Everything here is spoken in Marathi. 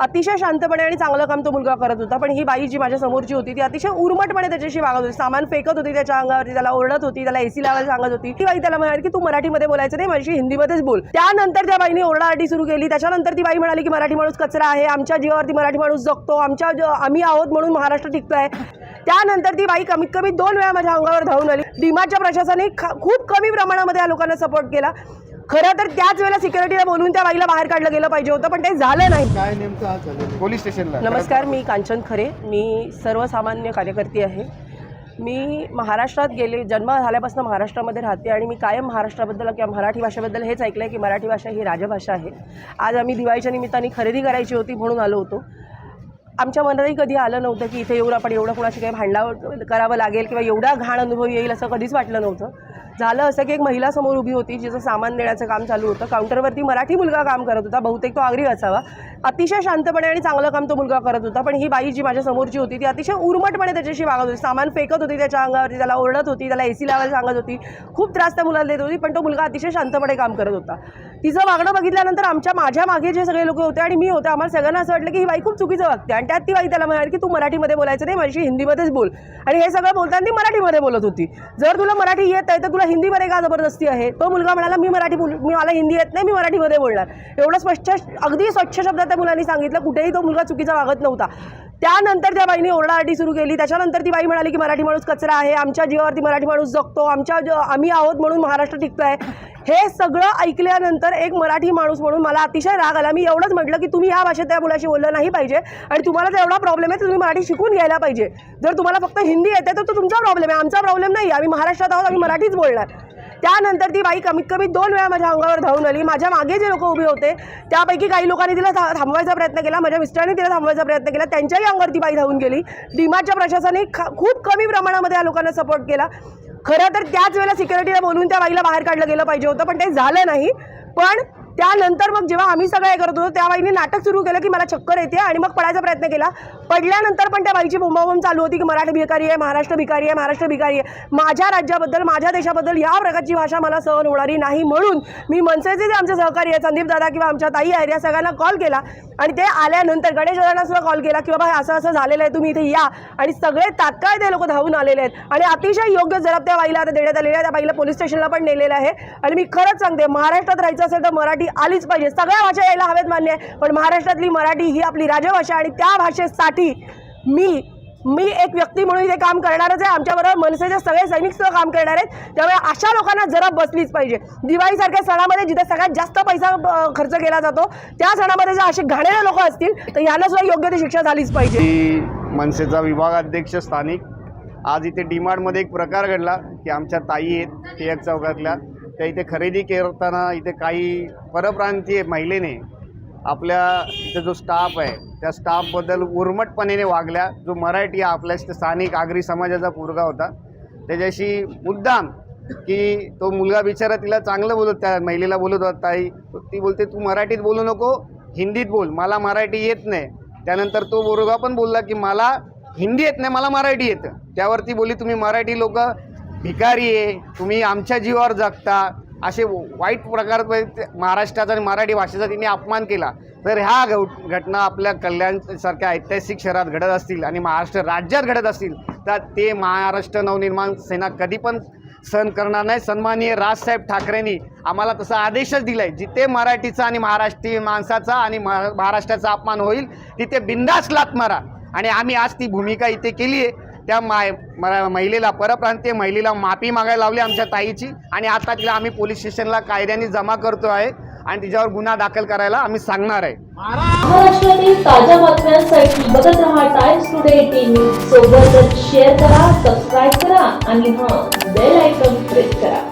अतिशय शांतपणे आणि चांगलं काम तो मुलगा करत होता पण ही बाई जी माझ्या समोरची होती ती अतिशय उर्मटपणे त्याच्याशी वागत होती. सामान फेकत होती त्याच्या अंगावरती त्याला ओरडत होती त्याला एसी लावायला सांगत होती. ती बाई त्याला म्हणाली की तू मराठीमध्ये बोलायचं नाही माझी हिंदीमध्येच बोल. त्यानंतर त्या बाईने ओरडाआटी सुरू केली. त्याच्यानंतर ती बाई म्हणाली की मराठी माणूस कचरा आहे आमच्या जीवावरती मराठी माणूस जगतो आमच्या आम्ही आहोत म्हणून महाराष्ट्र टिकतोय. त्यानंतर ती बाई कमीत कमी दोन वेळा माझ्या अंगावर धावून आली. डिमार्टच्या प्रशासनाने खूप कमी प्रमाणामध्ये या लोकांना सपोर्ट केला. खरं तर त्याच वेळेला सिक्युरिटीला बोलून त्या बाईला बाहेर काढलं गेलं पाहिजे होतं पण ते झालं नाही. काय नेमकं आज पोलीस स्टेशनला. नमस्कार मी कांचन खरे. मी सर्वसामान्य कार्यकर्ती आहे. मी महाराष्ट्रात गेले जन्म झाल्यापासून महाराष्ट्रामध्ये राहते आणि मी कायम महाराष्ट्राबद्दल किंवा मराठी भाषेबद्दल हेच ऐकलं आहे की मराठी भाषा ही राजभाषा आहे. आज आम्ही दिवाळीच्या निमित्ताने खरेदी करायची होती म्हणून आलो होतो. आमच्या मनातही कधी आलं नव्हतं की इथे येऊन आपण एवढं कोणाशी काही भांडावं करावं लागेल किंवा एवढा घाण अनुभव येईल असं कधीच वाटलं नव्हतं. झालं असं की एक महिला समोर उभी होती जिचं सामान देण्याचं काम चालू होतं. काउंटरवरती मराठी मुलगा काम करत होता. बहुतेक तो आगरी असावा. अतिशय शांतपणे आणि चांगलं काम तो मुलगा करत होता. पण ही बाई जी माझ्या समोरची होती ती अतिशय उर्मटपणे त्याच्याशी वागत होती. सामान फेकत होती त्याच्या अंगावरती त्याला ओरडत होती त्याला ए सी लावायला सांगत होती. खूप त्रास त्या मुलाला देत होती पण तो मुलगा अतिशय शांतपणे काम करत होता. तिचं वागणं बघितल्यानंतर आमच्या माझ्या मागे जे सगळे लोक होते आणि मी होते आम्हाला सगळ्यांना असं वाटलं की ही बाई खूप चुकीचं वागते. आणि त्यात ती बाई त्याला म्हणाली की तू मराठीमध्ये बोलायचं नाही माझी हिंदीमध्येच बोल. आणि हे सगळं बोलताना ती मराठीमध्ये बोलत होती. जर तुला मराठी येत आहे तर तुला हिंदीमध्ये का जबरदस्ती आहे? तो मुलगा म्हणाला मी मराठी बोल मी मला हिंदी येत नाही मी मराठीमध्ये बोलणार. एवढं स्पष्ट अगदी स्वच्छ शब्दात त्या मुलांनी सांगितलं कुठेही तो मुलगा चुकीचा वागत नव्हता. त्यानंतर त्या बाईने ओरडाआरडी सुरू केली. त्याच्यानंतर ती बाई म्हणाली की मराठी माणूस कचरा आहे. आमच्या जीवावरती मराठी माणूस जगतो. आमच्या ज- आम्ही आहोत म्हणून महाराष्ट्र टिकतोय. हे सगळं ऐकल्यानंतर एक मराठी माणूस म्हणून मला अतिशय राग आला. मी एवढंच म्हटलं की तुम्ही ह्या भाषेत त्या मुलाशी बोललं नाही पाहिजे आणि तुम्हाला जर एवढा प्रॉब्लेम आहे तर तुम्ही मराठी शिकून घ्यायला पाहिजे. जर तुम्हाला फक्त हिंदी येते तर तो तुमचा प्रॉब्लेम आहे. आमचा प्रॉब्लेम नाही आम्ही महाराष्ट्रात आहोत आम्ही मराठीच बोलणार. त्यानंतर ती बाई कमीत कमी दोन वेळा माझ्या अंगावर धावून आली. माझ्या मागे जे लोक उभे होते त्यापैकी काही लोकांनी तिला थांबवायचा प्रयत्न केला. माझ्या मिस्टरांनी तिला थांबवायचा प्रयत्न केला. त्यांच्याही अंगावर ती बाई धावून गेली. डीमार्टच्या प्रशासनाने ख- खूप कमी प्रमाणामध्ये या लोकांना सपोर्ट केला. खरं तर त्याच वेळेला सिक्युरिटीला बोलून त्या बाईला बाहेर काढलं गेलं पाहिजे होतं पण ते झालं नाही. पण त्यानंतर मग जेव्हा आम्ही सगळं हे करत होतो त्या बाईने नाटक सुरू केलं की मला चक्कर येते आणि मग पडायचा प्रयत्न केला. पडल्यानंतर पण त्या बाईची बोंबाबोंब चालू होती की मराठी भिकारी आहे महाराष्ट्र भिकारी आहे महाराष्ट्र भिकारी आहे. माझ्या राज्याबद्दल माझ्या देशाबद्दल या प्रकारची भाषा मला सहन होणारी नाही म्हणून मी मनसेचे जे आमचे सहकारी आहे संदीप दादा किंवा आमच्या ताई आहेत या सगळ्यांना कॉल केला. आणि ते आल्यानंतर गणेश दादांना सुद्धा कॉल केला की बाबा असं असं झालेलं आहे तुम्ही इथे या. आणि सगळे तात्काळ ते लोक धावून आलेले आहेत. आणि अतिशय योग्य जबाब त्या बाईला आता देण्यात आलेल्या आहे त्या बाईला पोलीस स्टेशनला पण नेलेलं आहे. आणि मी खरंच सांगते महाराष्ट्रात राहायचं असेल तर मराठी आलीच पाहिजे. सगळ्या भाषा यायला हव्यात मान्य आहे. पण महाराष्ट्रातली मराठी ही आपली राजभाषा आणि त्या भाषेसाठी मी मी एक व्यक्ती म्हणून इथे काम करणारच आहे. आमच्याबरोबर मनसेचे सगळे सैनिक सुद्धा काम करणार आहेत. त्यामुळे अशा लोकांना जरा बसलीच पाहिजे. दिवाळीसारख्या सणामध्ये जिथे सगळ्यात जास्त पैसा खर्च केला जातो त्या सणामध्ये जर असे घाणेरे लोक असतील तर यांना सुद्धा योग्य ती शिक्षा झालीच पाहिजे. मनसेचा विभाग अध्यक्ष स्थानिक. आज इथे डीमार्टमध्ये एक प्रकार घडला की आमच्या ताई आहेत टिळक चौकातल्या. त्या इथे खरेदी करताना इथे काही परप्रांतीय महिलेने आपल्या इथं जो स्टाफ आहे त्या स्टाफबद्दल उर्मटपणे वागल्या. जो मराठी आपल्या स्थानिक आगरी समाजाचा पोरगा होता त्याच्याशी मुद्दाम की तो मुलगा बिचारा तिला चांगलं बोलत त्या महिलेला बोलत होता ताई ती बोलते तू मराठीत बोलू नको हिंदीत बोल मला मराठी येत नाही. त्यानंतर तो पोरगा पण बोलला की मला हिंदी येत नाही मला मराठी येतं. त्यावरती बोली तुम्ही मराठी लोक भिकारी आहे तुम्ही आमच्या जीवावर जगता असे वाईट प्रकार म्हणजे महाराष्ट्राचा आणि मराठी भाषेचा तिने अपमान केला. तर ह्या घट घटना आपल्या कल्याणसारख्या ऐतिहासिक शहरात घडत असतील आणि महाराष्ट्र राज्यात घडत असतील तर ते महाराष्ट्र नवनिर्माण सेना कधी पण सहन करणार नाही. सन्माननीय राजसाहेब ठाकरेंनी आम्हाला तसा आदेशच दिला आहे जिथे मराठीचा आणि महाराष्ट्रीय माणसाचा आणि महाराष्ट्राचा अपमान होईल तिथे बिंदास लात मारा. आणि आम्ही आज ती भूमिका इथे केली आहे त्या माय महिलेला परप्रांतीय महिलेला माफी मागायला लावली आमच्या ताईची. आणि आता तिला आम्ही पोलीस स्टेशनला कायद्याने जमा करतो आहे. आणि तिच्यावर गुन्हा दाखल करायला आम्ही सांगणार आहे. महाराष्ट्रातील ताज्या बातम्यांसाठी बघत राहा टाइम्स टुडे टीव्ही सोबतच शेअर करा सबस्क्राईब करा आणि हां बेल आयकॉन प्रेस करा.